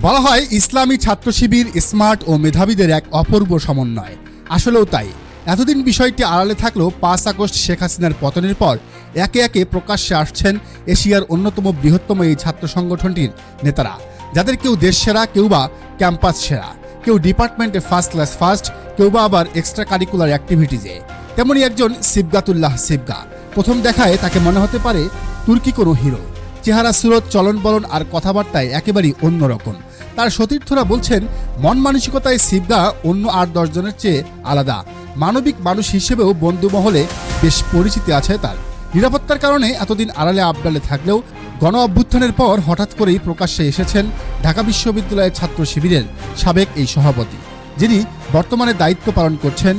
বলা হয়, ইসলামী ছাত্র শিবির স্মার্ট ও মেধাবীদের এক অপূর্ব সমন্বয়। আসলেও তাই। এতদিন বিষয়টি আড়ালে থাকলেও পাঁচ আগস্ট শেখ হাসিনার পতনের পর একে একে প্রকাশ্যে আসছেন এশিয়ার অন্যতম বৃহত্তম এই ছাত্র সংগঠনটির নেতারা। যাদের কেউ দেশ সেরা, কেউ বা ক্যাম্পাস সেরা। কেউ ডিপার্টমেন্টে ফার্স্ট ক্লাস ফার্স্ট, কেউ বা আবার এক্সট্রা কারিকুলার অ্যাক্টিভিটিজে। তেমনই একজন সিবগাতুল্লাহ সিবগা। প্রথম দেখায় তাকে মনে হতে পারে তুর্কি কোনো হিরো। চেহারা, সুরত চলন বলন আর কথাবার্তায় একেবারেই অন্যরকম। তার সতীর্থরা বলছেন, মন মানসিকতায় সিবগা অন্য আট দশজনের চেয়ে আলাদা। মানবিক মানুষ হিসেবেও বন্ধু মহলে বেশ পরিচিতি আছে তার। নিরাপত্তার কারণে এতদিন আড়ালে আবডালে থাকলেও গণ অভ্যুত্থানের পর হঠাৎ করেই প্রকাশ্যে এসেছেন ঢাকা বিশ্ববিদ্যালয়ের ছাত্র শিবিরের সাবেক এই সভাপতি, যিনি বর্তমানে দায়িত্ব পালন করছেন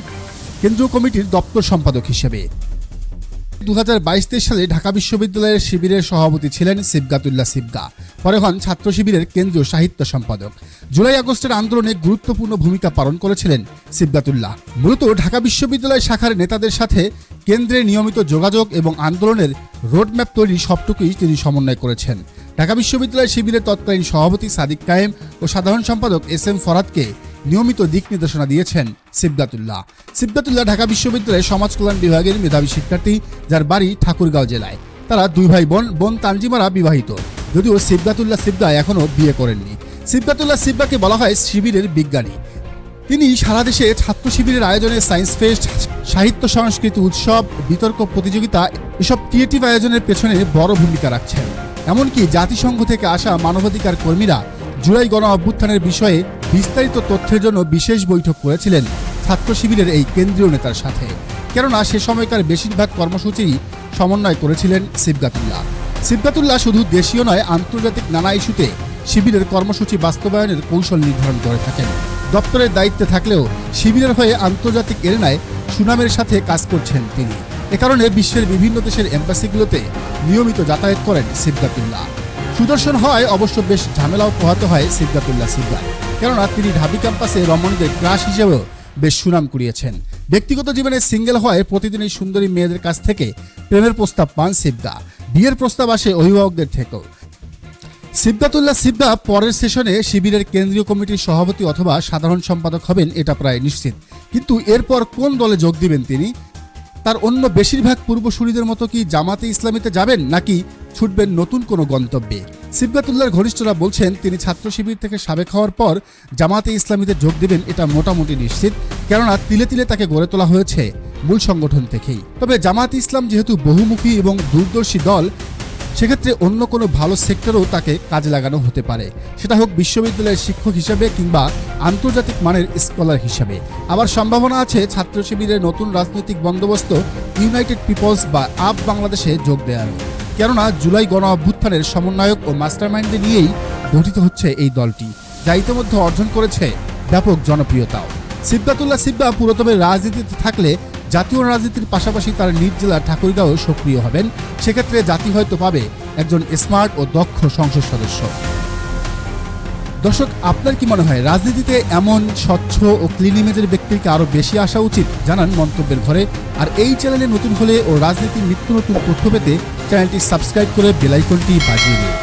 কেন্দ্রীয় কমিটির দপ্তর সম্পাদক হিসেবে। দু হাজার সালে ঢাকা বিশ্ববিদ্যালয়ের শিবিরের সভাপতি ছিলেন সিবগাতুল্লাহ সিবগা। পরে হন ছাত্র শিবিরের কেন্দ্রীয় সাহিত্য সম্পাদক। জুলাই আগস্টের আন্দোলনে গুরুত্বপূর্ণ ভূমিকা পালন করেছিলেন সিবগাতুল্লাহ। মূলত ঢাকা বিশ্ববিদ্যালয় শাখার নেতাদের সাথে কেন্দ্রের নিয়মিত যোগাযোগ এবং আন্দোলনের রোডম্যাপ তৈরি সবটুকুই তিনি সমন্বয় করেছেন। ঢাকা বিশ্ববিদ্যালয় শিবিরের তৎকালীন সভাপতি সাদিক কায়েম ও সাধারণ সম্পাদক এস এম ফরাদকে নিয়মিত দিক নির্দেশনা দিয়েছেন সিবগাতুল্লাহ সিবগাতুল্লাহ ঢাকা বিশ্ববিদ্যালয়ের সমাজ কল্যাণ বিভাগের মেধাবী শিক্ষার্থী, যার বাড়ি ঠাকুরগাঁও জেলায়। তারা দুই ভাই বোন বোন তানজিমারা বিবাহিত। যদিও সিবগাতুল্লাহ সিবগা এখনও বিয়ে করেননি। সিবগাতুল্লাহ সিবগাকে বলা হয় শিবিরের বিজ্ঞানী। তিনি সারা দেশে ছাত্র শিবিরের আয়োজনে সায়েন্স ফেস্ট, সাহিত্য সংস্কৃতি উৎসব, বিতর্ক প্রতিযোগিতা, এসব ক্রিয়েটিভ আয়োজনের পেছনে বড় ভূমিকা রাখছেন। এমনকি জাতিসংঘ থেকে আসা মানবাধিকার কর্মীরা জুলাই গণ অভ্যুত্থানের বিষয়ে বিস্তারিত তথ্যের জন্য বিশেষ বৈঠক করেছিলেন ছাত্র শিবিরের এই কেন্দ্রীয় নেতার সাথে। কেননা সে সময়কার বেশিরভাগ কর্মসূচিই সমন্বয় করেছিলেন সিবগাতুল্লাহ। সিবগাতুল্লাহ শুধু দেশীয় নয়, আন্তর্জাতিক নানা ইস্যুতে শিবিরের কর্মসূচি বাস্তবায়নের কৌশল নির্ধারণ করে থাকেন। দপ্তরের দায়িত্বে থাকলেও শিবিরের হয়ে আন্তর্জাতিক এরেনায় সুনামের সাথে কাজ করছেন তিনি। এ কারণে বিশ্বের বিভিন্ন দেশের এম্বাসিগুলোতে নিয়মিত যাতায়াত করেন সিবগাতুল্লাহ। সুদর্শন হওয়ায় অবশ্য বেশ ঝামেলাও পোহাতে হয় সিবগাতুল্লাহ সিবগার কেননা তিনি ঢাবি ক্যাম্পাসে রমণীদের ক্রাশ হিসেবেও বেশ সুনাম কুড়িয়েছেন। ব্যক্তিগত জীবনে সিঙ্গেল হওয়ায় প্রতিদিন এই সুন্দরী মেয়েদের কাছ থেকে প্রেমের প্রস্তাব পান সিবগা বিয়ের প্রস্তাব আসে অভিভাবকদের থেকেও। সিবগাতুল্লাহ সিবগা পরের সেশনে শিবিরের কেন্দ্রীয় কমিটির সভাপতি অথবা সাধারণ সম্পাদক হবেন, এটা প্রায় নিশ্চিত। কিন্তু এরপর কোন দলে যোগ দিবেন তিনি? তার অন্য বেশিরভাগ পূর্বসূরিদের মতো কি জামাতে ইসলামীতে যাবেন, নাকি ছুটবেন নতুন কোনো গন্তব্যে? সিবগাতুল্লাহর ঘনিষ্ঠরা বলছেন, তিনি ছাত্র শিবির থেকে সাবেক হওয়ার পর জামাতে ইসলামীতে যোগ দেবেন এটা মোটামুটি নিশ্চিত, কেননা তিলে তিলে তাকে গড়ে তোলা হয়েছে মূল সংগঠন থেকেই। তবে জামাতে ইসলাম যেহেতু বহুমুখী এবং দূরদর্শী দল, সেক্ষেত্রে অন্য কোনো ভালো সেক্টরেও তাকে কাজে লাগানো হতে পারে। সেটা হোক বিশ্ববিদ্যালয়ের শিক্ষক হিসেবে কিংবা আন্তর্জাতিক মানের স্কলার হিসেবে। আবার সম্ভাবনা আছে ছাত্র শিবিরের নতুন রাজনৈতিক বন্দোবস্ত, ইউনাইটেড পিপলস বা আপ বাংলাদেশে যোগ দেওয়ার কেননা জুলাই গণ অভ্যুত্থানের সমন্বয়ক ও মাস্টারমাইন্ডে নিয়েই গঠিত হচ্ছে এই দলটি, যা ইতিমধ্যে অর্জন করেছে ব্যাপক জনপ্রিয়তাও। সিব্বাতুল্লাহ সিব্বা পুরোতমে রাজনীতিতে থাকলে জাতীয় রাজনীতির পাশাপাশি তার নিজ জেলার ঠাকুরগাঁও সক্রিয় হবেন। সেক্ষেত্রে জাতি হয়তো পাবে একজন স্মার্ট ও দক্ষ সংসদ সদস্য। দর্শক, আপনার কি মনে হয়, রাজনীতিতে এমন স্বচ্ছ ও ক্লিন ইমেজের ব্যক্তিকে আরও বেশি আসা উচিত? জানান মন্তব্যের ঘরে। আর এই চ্যানেলে নতুন হলে ও রাজনীতির নিত্য নতুন তথ্য পেতে চ্যানেলটি সাবস্ক্রাইব করে বেলাইকনটি বাজিয়ে দিন।